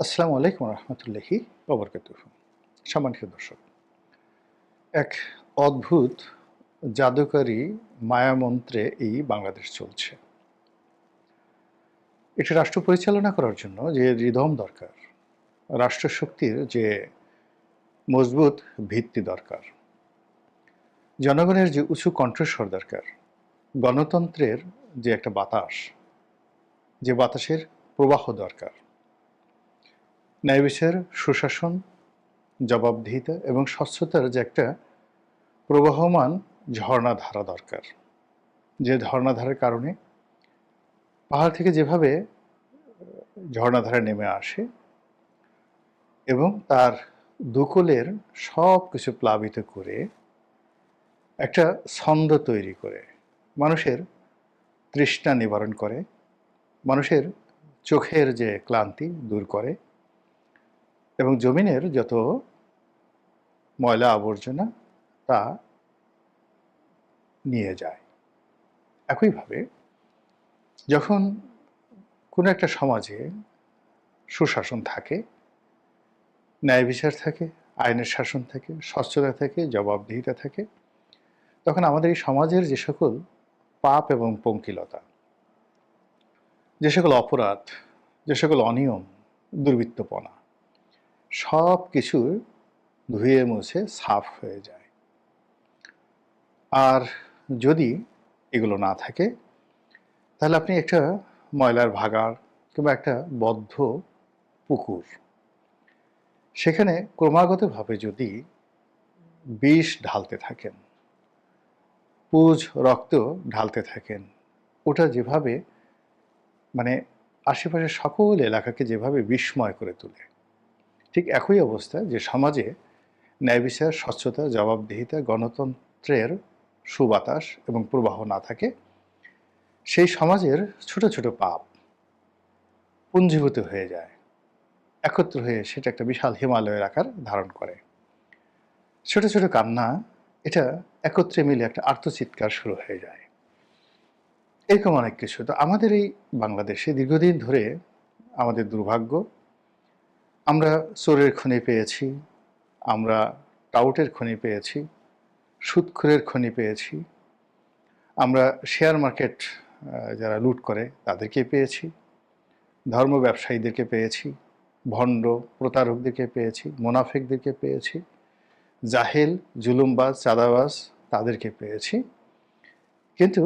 আসসালামু আলাইকুম রহমতুল্লাহি ওবরকাত সম্মানিত দর্শক, এক অদ্ভুত, জাদুকরী, মায়ামন্ত্রে এই বাংলাদেশ চলছে। এটি রাষ্ট্র পরিচালনা করার জন্য যে রিদম দরকার, রাষ্ট্রশক্তির যে মজবুত ভিত্তি দরকার, জনগণের যে উঁচু কণ্ঠস্বর দরকার, গণতন্ত্রের যে একটা বাতাস, যে বাতাসের প্রবাহ দরকার ন্যায় বিচার, সুশাসন, জবাবদিহিতা এবং স্বচ্ছতার যে একটা প্রবাহমান ঝর্ণাধারা দরকার। যে ঝর্ণাধারার কারণে পাহাড় থেকে যেভাবে ঝর্ণাধারা নেমে আসে এবং তার দুকুলের সব কিছু প্লাবিত করে একটা ছন্দ তৈরি করে। মানুষের তৃষ্ণা নিবারণ করে, মানুষের চোখের যে ক্লান্তি দূর করে এবং জমিনের যত ময়লা আবর্জনা তা নিয়ে যায়। একইভাবে যখন কোনো একটা সমাজে সুশাসন থাকে, ন্যায় বিচার থাকে, আইনের শাসন থাকে স্বচ্ছতা থাকে, জবাবদিহিতা থাকে, তখন আমাদের এই সমাজের যে সকল পাপ এবং পঙ্কিলতা, যে সকল অপরাধ, যে সকল অনিয়ম, দুর্বৃত্তপনা সব কিছু ধুয়ে মুছে সাফ হয়ে যায়। আর যদি এগুলো না থাকে, তাহলে আপনি একটা ময়লার ভাগার কিংবা একটা বদ্ধ পুকুর। সেখানে ক্রমাগতভাবে যদি বিষ ঢালতে থাকেন, পুজ, রক্ত ঢালতে থাকেন, ওটা যেভাবে মানে আশেপাশের সকল এলাকাকে যেভাবে বিস্ময় করে তোলে ঠিক একই অবস্থা যে সমাজে ন্যায় বিচার, স্বচ্ছতা, জবাবদিহিতা, গণতন্ত্রের সুবাতাস এবং প্রবাহ না থাকে, সেই সমাজের ছোট ছোট পাপ পুঞ্জীভূত হয়ে যায়, একত্র হয়ে সেটা একটা বিশাল হিমালয়ের আকার ধারণ করে। ছোট ছোট কান্না, এটা একত্রে মিলে একটা আর্তচিৎকার শুরু হয়ে যায়। এরকম অনেক কিছু। তো আমাদের এই বাংলাদেশে দীর্ঘদিন ধরে আমাদের দুর্ভাগ্য আমরা চোরের খনি পেয়েছি, আমরা টাউটের খনি পেয়েছি সুদখোরের খনি পেয়েছি, আমরা শেয়ার মার্কেট যারা লুট করে তাদেরকে পেয়েছি, ধর্ম ব্যবসায়ীদেরকে পেয়েছি, ভণ্ড প্রতারকদেরকে পেয়েছি, মোনাফেকদেরকে পেয়েছি, জাহেল, জুলুমবাজ, চাঁদাবাজ তাদেরকে পেয়েছি। কিন্তু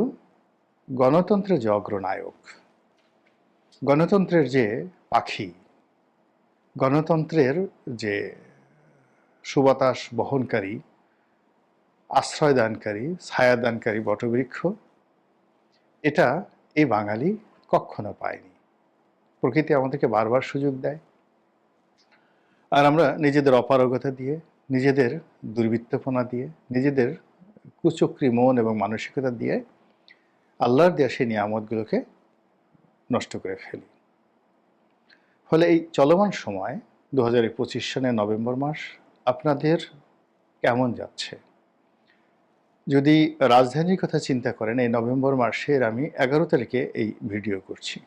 গণতন্ত্রের যে অগ্রনায়ক, গণতন্ত্রের যে পাখি গণতন্ত্রের যে সুবাতাস বহনকারী, আশ্রয়দানকারী, ছায়াদানকারী বটবৃক্ষ, এটা এই বাঙালি কখনো পায়নি। প্রকৃতি আমাদেরকে বারবার সুযোগ দেয়। আর আমরা নিজেদের অপারগতা দিয়ে, নিজেদের দুর্বৃত্তপনা দিয়ে, নিজেদের কুচক্রি মন এবং মানসিকতা দিয়ে আল্লাহর দেওয়া সেই নিয়ামতগুলোকে নষ্ট করে ফেলি। ফলে এই চলমান সময় দু হাজার পঁচিশ সনের নভেম্বর মাস আপনাদের কেমন যাচ্ছে? যদি রাজধানীর কথা চিন্তা করেন, এই নভেম্বর মাসের আমি এগারো তারিখে এই ভিডিও করছি।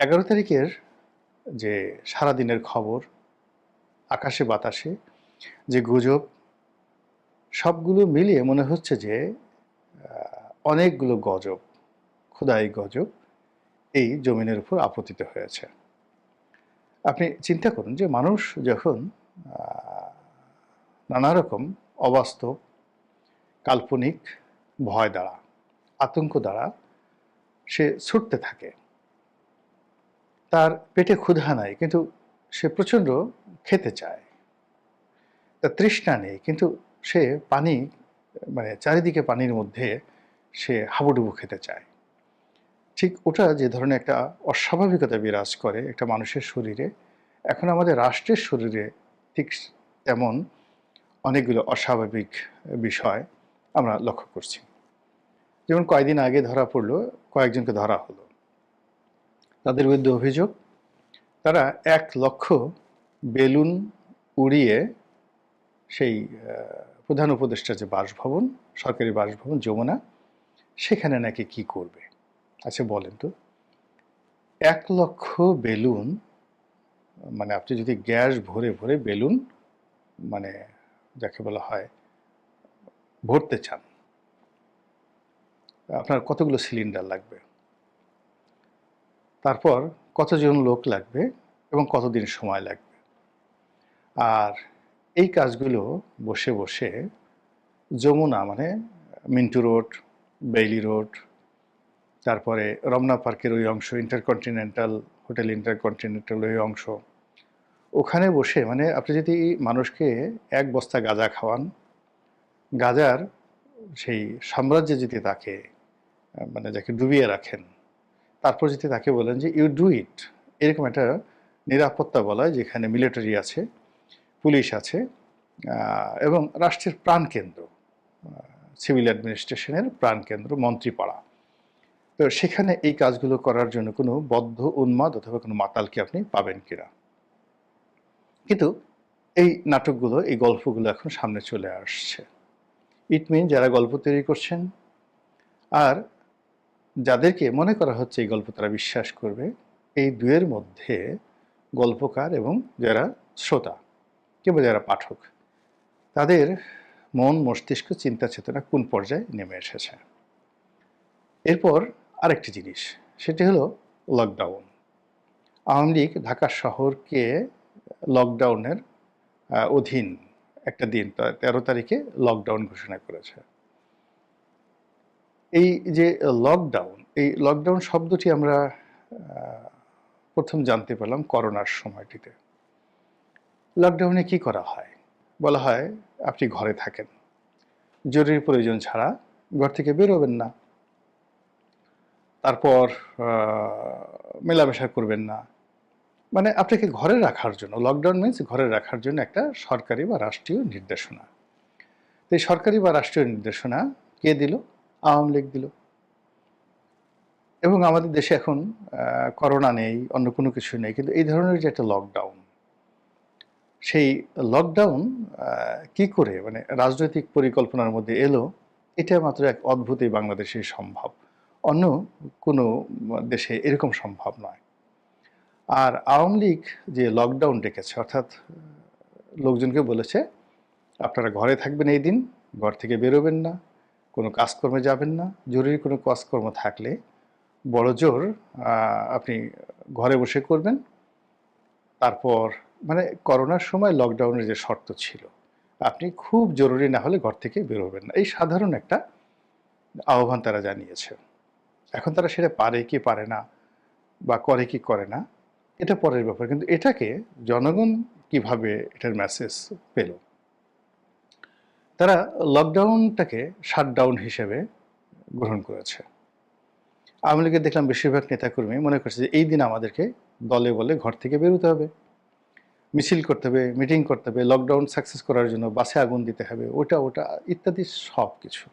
এগারো তারিখের যে সারাদিনের খবর, আকাশে বাতাসে যে গুজব, সবগুলো মিলিয়ে মনে হচ্ছে যে অনেকগুলো গজব ক্ষুদাই গজব এই জমিনের উপর আপতিত হয়েছে। আপনি চিন্তা করুন যে মানুষ যখন নানা রকম অবাস্তব, কাল্পনিক ভয় দ্বারা, আতঙ্ক দ্বারা সে ছুটতে থাকে, তার পেটে ক্ষুধা নাই, কিন্তু সে প্রচণ্ড খেতে চায়। তার তৃষ্ণা নেই, কিন্তু সে পানি মানে চারিদিকে পানির মধ্যে সে হাবুডুবু খেতে চায়। ঠিক ওটা যে ধরনের একটা অস্বাভাবিকতা বিরাজ করে একটা মানুষের শরীরে, এখন আমাদের রাষ্ট্রের শরীরে ঠিক তেমন অনেকগুলো অস্বাভাবিক বিষয় আমরা লক্ষ্য করছি। যেমন কয়েকদিন আগে ধরা পড়ল, কয়েকজনকে ধরা হলো। তাদের বিরুদ্ধে অভিযোগ, তারা এক লক্ষ বেলুন উড়িয়ে সেই প্রধান উপদেষ্টা যে বাসভবন, সরকারি বাসভবন, যমুনা, সেখানে নাকি কি করবে? আচ্ছা বলেন তো। এক লক্ষ বেলুন মানে আপনি যদি গ্যাস ভরে ভরে বেলুন মানে যাকে বলা হয়, ভরতে চান, আপনার কতগুলো সিলিন্ডার লাগবে? তারপর কতজন লোক লাগবে এবং কতদিন সময় লাগবে? আর এই কাজগুলো বসে বসে যমুনা মানে মিন্টু রোড, বেইলি রোড তারপরে রমনা পার্কের ওই অংশ, ইন্টারকন্টিনেন্টাল, হোটেল ইন্টারকন্টিনেন্টাল ওই অংশ। ওখানে বসে মানে আপনি যদি মানুষকে এক বস্তা গাঁজা খাওয়ান, গাজার সেই সাম্রাজ্যে যদি তাকে মানে যাকে ডুবিয়ে রাখেন, তারপর যদি তাকে বলেন যে ইউ ডু ইট এরকম একটা নিরাপত্তা বলা যেখানে মিলিটারি আছে, পুলিশ আছে এবং রাষ্ট্রের প্রাণকেন্দ্র সিভিল অ্যাডমিনিস্ট্রেশনের প্রাণকেন্দ্র মন্ত্রীপাড়া। তো সেখানে এই কাজগুলো করার জন্য কোনো বদ্ধ উন্মাদ অথবা কোনো মাতালকে আপনি পাবেন কিনা? কিন্তু এই নাটকগুলো, এই গল্পগুলো এখন সামনে চলে আসছে। ইট মিন যারা গল্প তৈরি করছেন আর যাদেরকে মনে করা হচ্ছে এই গল্প তারা বিশ্বাস করবে, এই দুয়ের মধ্যে গল্পকার এবং যারা শ্রোতা, কিংবা যারা পাঠক, তাদের মন, মস্তিষ্ক, চিন্তা, চেতনা কোন পর্যায়ে নেমে এসেছে? এরপর আরেকটি জিনিস, সেটি হলো লকডাউন আওয়ামী লীগ ঢাকা শহরকে লকডাউনের অধীন একটা দিন তেরো তারিখে লকডাউন ঘোষণা করেছে। এই যে লকডাউন এই লকডাউন শব্দটি আমরা প্রথম জানতে পেলাম করোনার সময়টিতে। লকডাউনে কি করা হয়? বলা হয়, আপনি ঘরে থাকেন। জরুরি প্রয়োজন ছাড়া ঘর থেকে বেরোবেন না। তারপর মেলামেশা করবেন না। মানে আপনাকে ঘরে রাখার জন্য লকডাউন মিনস ঘরে রাখার জন্য একটা সরকারি বা রাষ্ট্রীয় নির্দেশনা। তো এই সরকারি বা রাষ্ট্রীয় নির্দেশনা কে দিল? আওয়ামী লীগ দিল। এবং আমাদের দেশে এখন করোনা নেই, অন্য কোনো কিছু নেই, কিন্তু এই ধরনের যে একটা লকডাউন সেই লকডাউন কি করে মানে রাজনৈতিক পরিকল্পনার মধ্যে এলো, এটা মাত্র এক অদ্ভুতই বাংলাদেশে সম্ভব। অন্য কোনো দেশে এরকম সম্ভব নয়। আর আওয়ামী লীগ যে লকডাউন ডেকেছে, অর্থাৎ লোকজনকে বলেছে, আপনারা ঘরে থাকবেন এই দিন, ঘর থেকে বেরোবেন না, কোনো কাজকর্মে যাবেন না, জরুরি কোনো কাজকর্ম থাকলে বড় জোর আপনি ঘরে বসে করবেন। তারপর মানে করোনার সময় লকডাউনের যে শর্ত ছিল, আপনি খুব জরুরি না হলে ঘর থেকে বেরোবেন না। এই সাধারণ একটা আহ্বান তারা জানিয়েছে। এখন তারা সেটা পারে কি পারে না বা করে কি করে না, এটা পরের ব্যাপার। কিন্তু এটাকে জনগণ কীভাবে এটার মেসেজ পেল? তারা লকডাউনটাকে শাটডাউন হিসেবে গ্রহণ করেছে। আওয়ামী লীগের দেখলাম বেশিরভাগ নেতাকর্মী মনে করছে যে এই দিন আমাদেরকে দলে বলে ঘর থেকে বেরোতে হবে। মিছিল করতে হবে মিটিং করতে হবে লকডাউন সাকসেস করার জন্য বাসে আগুন দিতে হবে, ওটা ওটা ইত্যাদি সব কিছু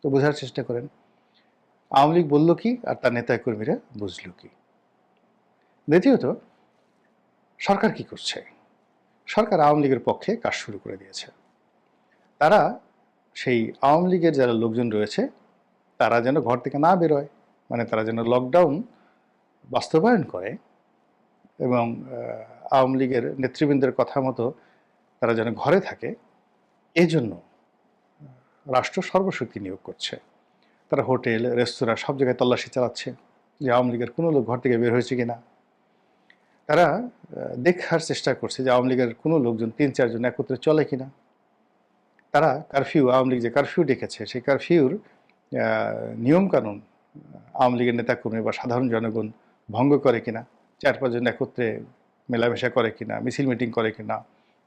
তো বোঝার চেষ্টা করেন আওয়ামী লীগ বলল কি আর তার নেতাকর্মীরা বুঝলো কি? দ্বিতীয়ত, সরকার কি করছে? সরকার আওয়ামী লীগের পক্ষে কাজ শুরু করে দিয়েছে। তারা সেই আওয়ামী লীগের যারা লোকজন রয়েছে, তারা যেন ঘর থেকে না বেরোয় মানে তারা যেন লকডাউন বাস্তবায়ন করে এবং আওয়ামী লীগের নেতৃবৃন্দের কথা মতো তারা যেন ঘরে থাকে, এজন্য রাষ্ট্র সর্বশক্তি নিয়োগ করছে। তারা হোটেল, রেস্তোরাঁ, সব জায়গায় তল্লাশি চালাচ্ছে যে আওয়ামী লীগের কোনো লোক ঘর থেকে বের হয়েছে কিনা। তারা দেখার চেষ্টা করছে যে আওয়ামী লীগের কোনো লোকজন তিন, চারজন একত্রে চলে কিনা। তারা কারফিউ আওয়ামী লীগ যে কারফিউ ডেকেছে, সেই কারফিউর নিয়মকানুন আওয়ামী লীগের নেতাকর্মী বা সাধারণ জনগণ ভঙ্গ করে কিনা, চার, পাঁচজন একত্রে মেলামেশা করে কিনা, মিছিল মিটিং করে কিনা,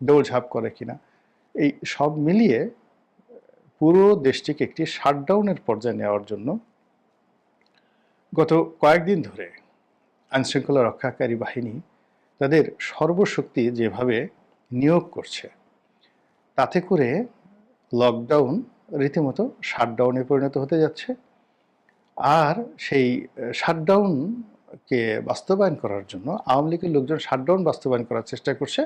দৌড়ঝাঁপ করে কিনা, এই সব মিলিয়ে পুরো দেশটিকে একটি শাটডাউনের পর্যায়ে নেওয়ার জন্য গত কয়েকদিন ধরে আইনশৃঙ্খলা রক্ষাকারী বাহিনী তাদের সর্বশক্তি যেভাবে নিয়োগ করছে, তাতে করে লকডাউন রীতিমতো শাটডাউনে পরিণত হতে যাচ্ছে আর সেই শাটডাউনকে বাস্তবায়ন করার জন্য আওয়ামী লীগের লোকজন শাটডাউন বাস্তবায়ন করার চেষ্টা করছে।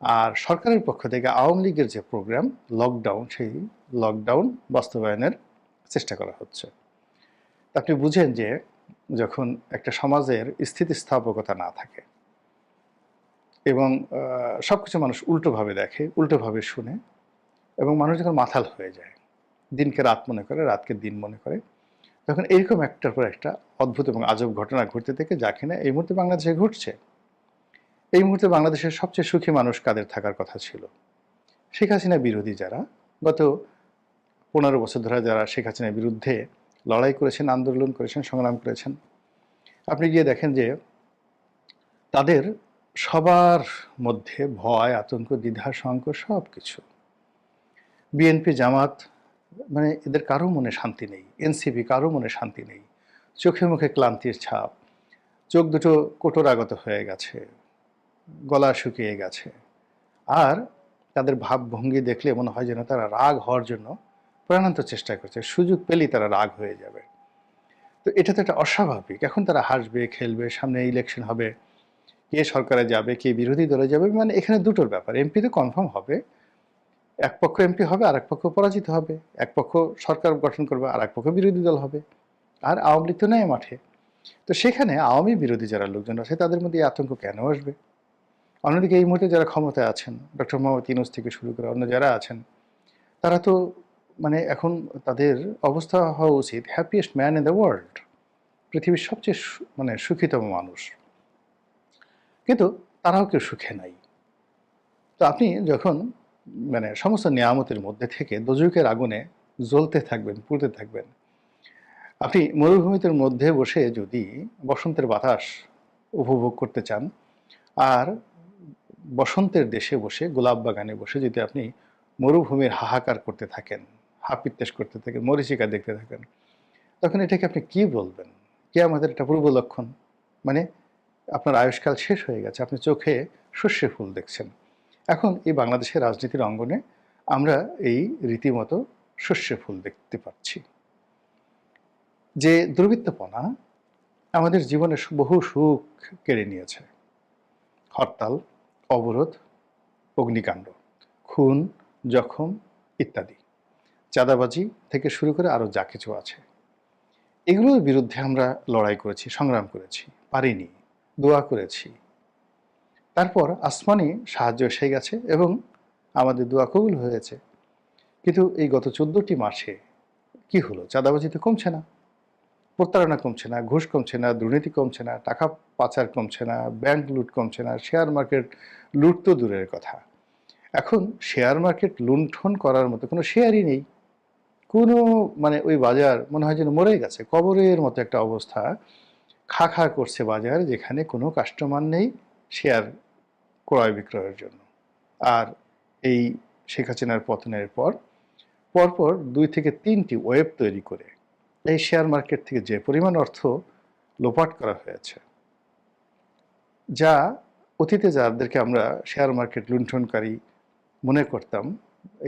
আর সরকারের পক্ষ থেকে আওয়ামী লীগের যে প্রোগ্রাম লকডাউন সেই লকডাউন বাস্তবায়নের চেষ্টা করা হচ্ছে। আপনি বুঝেন যে যখন একটা সমাজের স্থিতিস্থাপকতা না থাকে এবং সব কিছু মানুষ উল্টোভাবে দেখে, উল্টোভাবে শুনে এবং মানুষ যখন মাথাল হয়ে যায়, দিনকে রাত মনে করে, রাতকে দিন মনে করে, তখন এইরকম একটার পর একটা অদ্ভুত এবং আজব ঘটনা ঘটতে থেকে যা কিনা এই মুহূর্তে বাংলাদেশে ঘটছে। এই মুহূর্তে বাংলাদেশের সবচেয়ে সুখী মানুষ কাদের থাকার কথা ছিল? শেখ হাসিনা বিরোধী যারা, গত পনেরো বছর ধরে যারা শেখ হাসিনার বিরুদ্ধে লড়াই করেছেন, আন্দোলন করেছেন, সংগ্রাম করেছেন, আপনি গিয়ে দেখেন যে তাদের সবার মধ্যে ভয়, আতঙ্ক, দ্বিধা, সংকট সব কিছু বিএনপি জামাত মানে এদের কারও মনে শান্তি নেই। এনসিপি কারও মনে শান্তি নেই। চোখে মুখে ক্লান্তির ছাপ। চোখ দুটো কোটরাগত হয়ে গেছে। গলা শুকিয়ে গেছে। আর তাদের ভাবভঙ্গি দেখলে মনে হয় যেন তারা রাগ হওয়ার জন্য প্রাণান্ত চেষ্টা করছে। সুযোগ পেলেই তারা রাগ হয়ে যাবে। তো এটা তো একটা অস্বাভাবিক। এখন তারা হাসবে, খেলবে, সামনে ইলেকশন হবে, কে সরকারে যাবে, কে বিরোধী দলে যাবে মানে এখানে দুটোর ব্যাপার। এমপি তো কনফার্ম হবে, এক পক্ষ এমপি হবে আর এক পক্ষ পরাজিত হবে। এক পক্ষ সরকার গঠন করবে আর এক পক্ষ বিরোধী দল হবে। আর আওয়ামী লীগ তো নেয় মাঠে। তো সেখানে আওয়ামী বিরোধী যারা লোকজন আছে, তাদের মধ্যে আতঙ্ক কেন আসবে? অন্যদিকে এই মুহূর্তে যারা ক্ষমতায় আছেন, ডক্টর মোহাম্মদ ইনুস থেকে শুরু করে অন্য যারা আছেন, তারা তো মানে এখন তাদের অবস্থা হওয়া উচিত happiest man in the world পৃথিবীর সবচেয়ে মানে সুখীতম মানুষ। কিন্তু তারাও কেউ সুখে নাই। তো আপনি যখন মানে সমস্ত নিয়ামতের মধ্যে থেকে দোজকের আগুনে জ্বলতে থাকবেন, পুড়তে থাকবেন, আপনি মরুভূমিতে মধ্যে বসে যদি বসন্তের বাতাস উপভোগ করতে চান, আর বসন্তের দেশে বসে, গোলাপ বাগানে বসে যদি আপনি মরুভূমির হাহাকার করতে থাকেন, হাপিত্তেশ করতে থাকেন, মরিচিকা দেখতে থাকেন, তখন এটাকে আপনি কি বলবেন? কে আমাদের একটা পূর্ব লক্ষণ? মানে আপনার আয়ুষ্কাল শেষ হয়ে গেছে, আপনি চোখে শস্যে ফুল দেখছেন। এখন এই বাংলাদেশের রাজনীতির অঙ্গনে আমরা এই রীতিমতো শস্যে ফুল দেখতে পাচ্ছি। যে দুর্বৃত্তপনা আমাদের জীবনে বহু সুখ কেড়ে নিয়েছে। হরতাল অবরোধ, অগ্নিকাণ্ড, খুন, জখম ইত্যাদি। চাঁদাবাজি থেকে শুরু করে আরও যা কিছু আছে। এগুলোর বিরুদ্ধে আমরা লড়াই করেছি, সংগ্রাম করেছি, পারিনি, দোয়া করেছি। তারপর আসমানি সাহায্য এসে গেছে এবং আমাদের দোয়া কবুল হয়েছে। কিন্তু এই গত চোদ্দটি মাসে কি হলো? চাঁদাবাজি তো কমছে না। প্রতারণা কমছে না, ঘুষ কমছে না, দুর্নীতি কমছে না, টাকা পাচার কমছে না ব্যাংক লুট কমছে না শেয়ার মার্কেট লুট তো দূরের কথা। এখন শেয়ার মার্কেট লুণ্ঠন করার মতো কোনো শেয়ারই নেই। কোনো মানে ওই বাজার মনে হয় যেন মরে গেছে। কবরের মতো একটা অবস্থা। খা খা করছে বাজার যেখানে কোনো কাস্টমার নেই শেয়ার ক্রয় বিক্রয়ের জন্য। আর এই শেখ হাসিনার পতনের পর, পরপর দুই থেকে তিনটি ওয়েব তৈরি করে। এই শেয়ার মার্কেট থেকে যে পরিমাণ অর্থ লোপাট করা হয়েছে, যা অতীতে যাদেরকে আমরা শেয়ার মার্কেট লুণ্ঠনকারী মনে করতাম,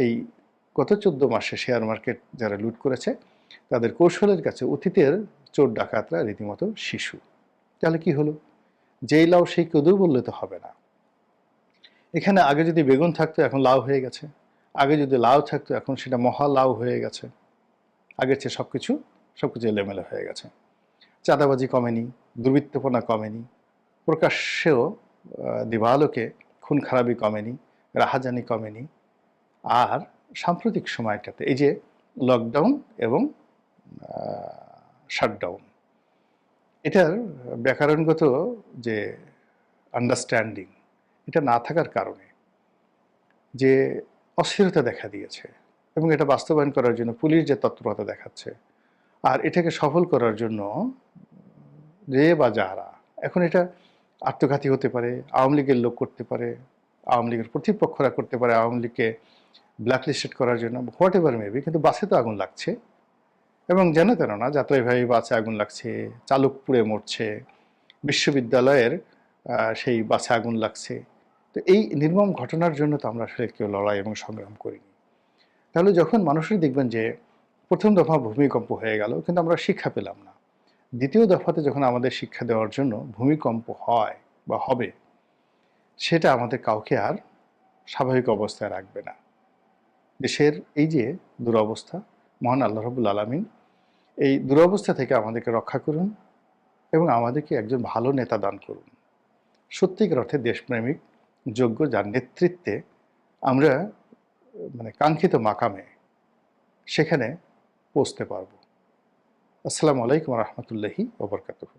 এই গত চোদ্দ মাসে শেয়ার মার্কেট যারা লুট করেছে, তাদের কৌশলের কাছে অতীতের চোর ডাকাতরা রীতিমতো শিশু। তাহলে কি হলো? যেই লাউ সেই কদু বললে তো হবে না। এখানে আগে যদি বেগুন থাকতো, এখন লাউ হয়ে গেছে। আগে যদি লাউ থাকতো, এখন সেটা মহা লাউ হয়ে গেছে। আগের চেয়ে সব কিছু সব কিছু এলোমেলো হয়ে গেছে। চাঁদাবাজি কমেনি, দুর্বৃত্তপনা কমেনি, প্রকাশ্যেও দিবালোকে খুন খারাপি কমেনি, রাহাজানি কমেনি। আর সাম্প্রতিক সময়টাতে এই যে লকডাউন এবং শাটডাউন এটার ব্যাকরণগত যে আন্ডারস্ট্যান্ডিং এটা না থাকার কারণে যে অস্থিরতা দেখা দিয়েছে এবং এটা বাস্তবায়ন করার জন্য পুলিশ যে তৎপরতা দেখাচ্ছে আর এটাকে সফল করার জন্য যে বা যারা, এখন এটা আত্মঘাতী হতে পারে, আওয়ামী লীগের লোক করতে পারে, আওয়ামী লীগের প্রতিপক্ষরা করতে পারে, আওয়ামী লীগকে ব্ল্যাকলিস্টেড করার জন্য হোয়াট এভার মেবি কিন্তু বাসে তো আগুন লাগছে। এবং যেন তেন না যাত্রাবাহী বাসে আগুন লাগছে চালক পুড়ে মরছে, বিশ্ববিদ্যালয়ের সেই বাসে আগুন লাগছে। তো এই নির্মম ঘটনার জন্য তো আমরা আসলে কেউ লড়াই এবং সংগ্রাম করিনি। তাহলে যখন মানুষই দেখবেন যে প্রথম দফা ভূমিকম্প হয়ে গেল, কিন্তু আমরা শিক্ষা পেলাম না। দ্বিতীয় দফাতে যখন আমাদের শিক্ষা দেওয়ার জন্য ভূমিকম্প হয় বা হবে, সেটা আমাদের কাউকে আর স্বাভাবিক অবস্থায় রাখবে না। দেশের এই যে দুরবস্থা, মহান আল্লাহ রবুল আলমিন, এই দুরবস্থা থেকে আমাদেরকে রক্ষা করুন এবং আমাদেরকে একজন ভালো নেতা দান করুন। সত্যিকার অর্থে দেশপ্রেমিক, যোগ্য যার নেতৃত্বে আমরা মানে কাঙ্ক্ষিত মাকামে, সেখানে পৌঁছতে পারব। আসসালামু আলাইকুম রহমতুল্লাহি ওবরকাতুহ